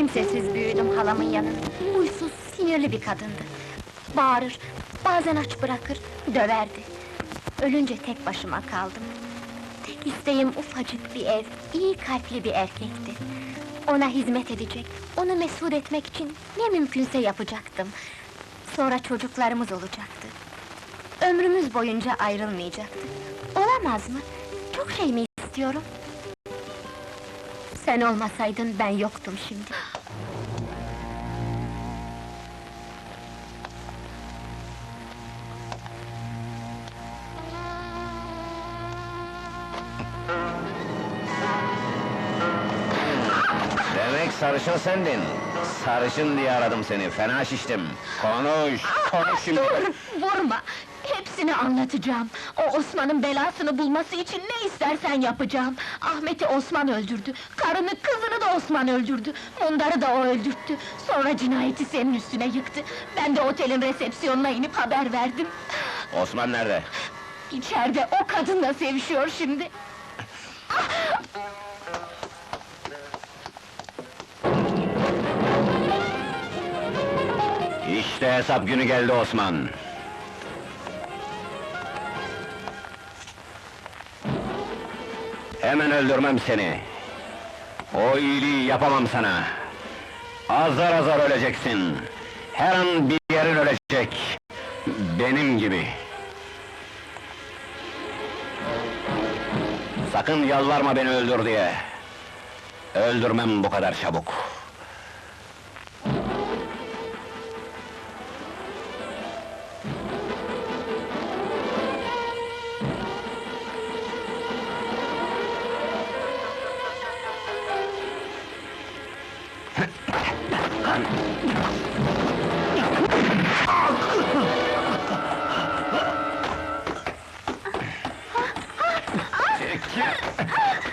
Kimsesiz büyüdüm halamın yanında. Huysuz, sinirli bir kadındı. Bağırır, bazen aç bırakır, döverdi. Ölünce tek başıma kaldım. Tek isteğim ufacık bir ev, iyi kalpli bir erkekti. Ona hizmet edecek, onu mesut etmek için ne mümkünse yapacaktım. Sonra çocuklarımız olacaktı. Ömrümüz boyunca ayrılmayacaktı. Olamaz mı? Çok şey mi istiyorum? Sen olmasaydın ben yoktum şimdi. Sarışın sendin. Sarışın diye aradım seni, fena şiştim. Konuş, konuş şimdi. Dur, vurma! Hepsini anlatacağım. O Osman'ın belasını bulması için ne istersen yapacağım. Ahmet'i Osman öldürdü. Karını, kızını da Osman öldürdü. Mundar'ı da o öldürttü. Sonra cinayeti senin üstüne yıktı. Ben de otelin resepsiyonuna inip haber verdim. Osman nerede? İçeride o kadınla sevişiyor şimdi. İşte hesap günü geldi Osman. Hemen öldürmem seni. O iyiliği yapamam sana. Azar azar öleceksin. Her an bir yerin ölecek. Benim gibi. Sakın yalvarma beni öldür diye. Öldürmem bu kadar çabuk.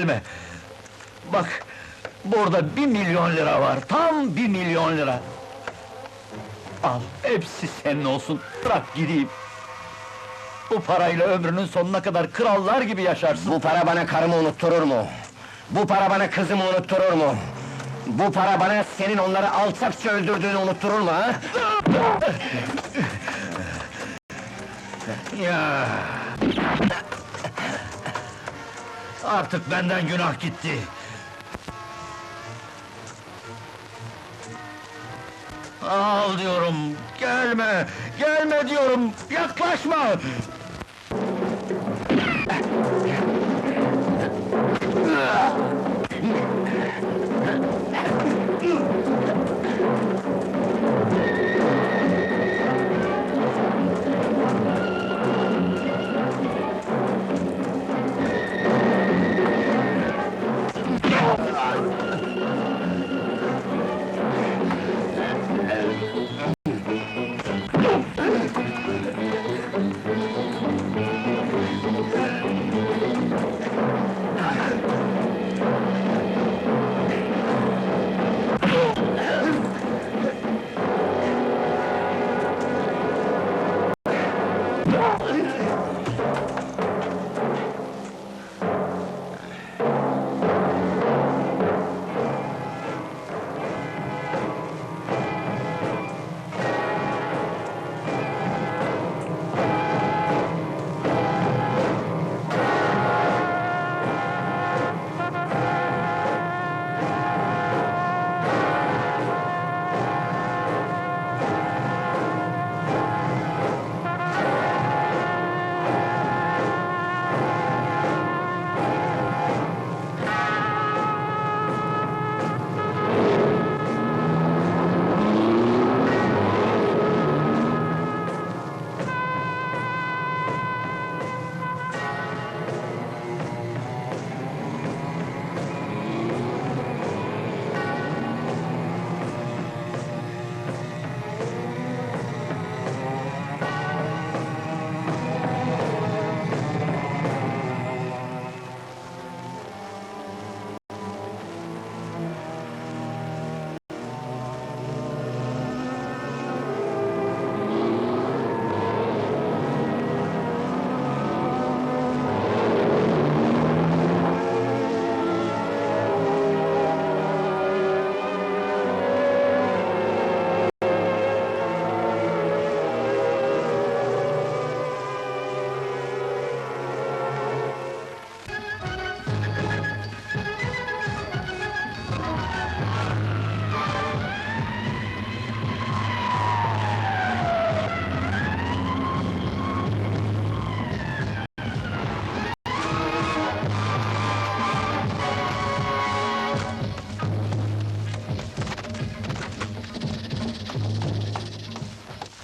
gelme! Bak, burada bir milyon lira var, tam bir milyon lira! Al, hepsi senin olsun, bırak gideyim! Bu parayla ömrünün sonuna kadar krallar gibi yaşarsın! Bu para bana karımı unutturur mu? Bu para bana kızımı unutturur mu? Bu para bana senin onları alçakça öldürdüğünü unutturur mu ha? Ya! Artık benden günah gitti. Al diyorum, gelme, gelme diyorum, yaklaşma! Ah!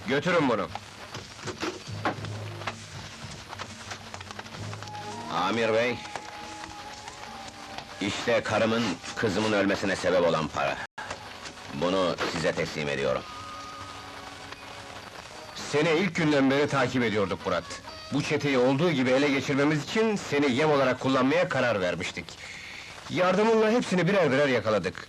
Götürün bunu. Amir bey... ...işte karımın, kızımın ölmesine sebep olan para. Bunu size teslim ediyorum. Seni ilk günden beri takip ediyorduk Murat. Bu çeteyi olduğu gibi ele geçirmemiz için seni yem olarak kullanmaya karar vermiştik. Yardımınla hepsini birer birer yakaladık.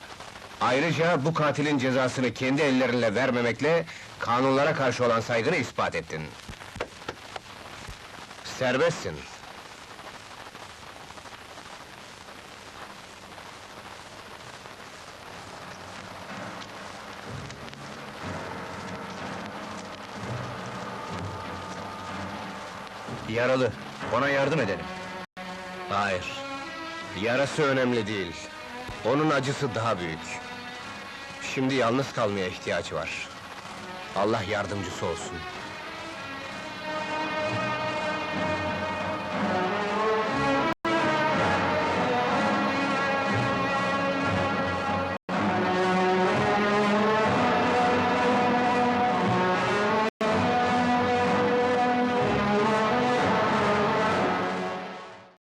Ayrıca bu katilin cezasını kendi ellerinle vermemekle kanunlara karşı olan saygını ispat ettin. Serbestsin. Yaralı, ona yardım edelim. Hayır, yarası önemli değil. Onun acısı daha büyük. Şimdi yalnız kalmaya ihtiyacı var. Allah yardımcısı olsun.